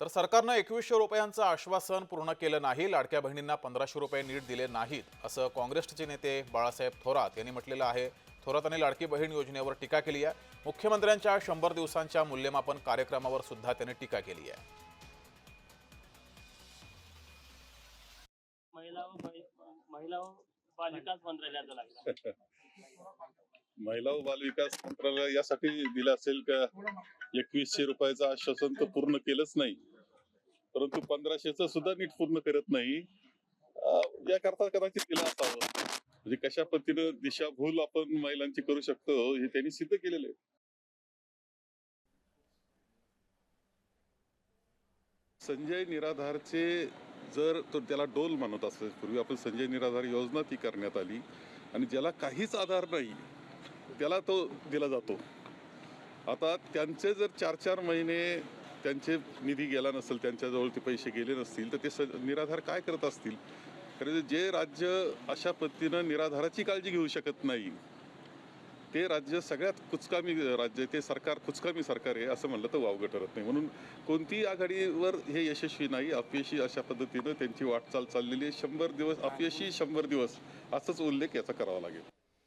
तर सरकारनं एकवीसशे रुपयांचं आश्वासन पूर्ण केलं नाही लाडक्या बहिणींना पंधराशे रुपये नीट दिले नाहीत असं काँग्रेसचे नेते बाळासाहेब थोरात यांनी म्हटलेलं आहे. थोरातांनी लाडकी बहीण योजनेवर टीका केली आहे. मुख्यमंत्र्यांच्या शंभर दिवसांच्या मूल्यमापन कार्यक्रमावर सुद्धा त्यांनी टीका केली आहे. महिला व बाई- महिला व बाल विकास मंत्रालयाचा लागला. महिला व बाल विकास मंत्रालय यासाठी दिलं असेल का? एकवीसशे रुपयाचं आश्वासन तर पूर्ण केलंच नाही. परंतु पंधराशेच सुद्धा नीट पूर्ण करत नाही. याकरता कदाचित केलं असावं. म्हणजे कशा पद्धतीनं दिशाभूल आपण महिलांची करू शकतो हे त्यांनी सिद्ध केलेलं आहे संजय निराधारचे जर तो त्याला डोल मानत असेल पूर्वी आपण संजय निराधार योजना ती करण्यात आली आणि ज्याला काहीच आधार नाही त्याला तो दिला जातो. आता त्यांचे जर चार चार महिने त्यांचे निधी गेला नसेल त्यांच्याजवळ ते पैसे गेले नसतील तर ते स निराधार काय करत असतील? कारण जे राज्य अशा पद्धतीनं निराधाराची काळजी घेऊ शकत नाही ते राज्य सगळ्यात कुचकामी राज्य ते सरकार कुचकामी सरकार आहे असं म्हणलं तर वावगं ठरत नाही. म्हणून कोणतीही आघाडीवर हे यशस्वी नाही अपयशी अशा पद्धतीनं त्यांची वाटचाल चाललेली आहे. शंभर दिवस अपयशी शंभर दिवस असाच उल्लेख याचा करावा लागेल.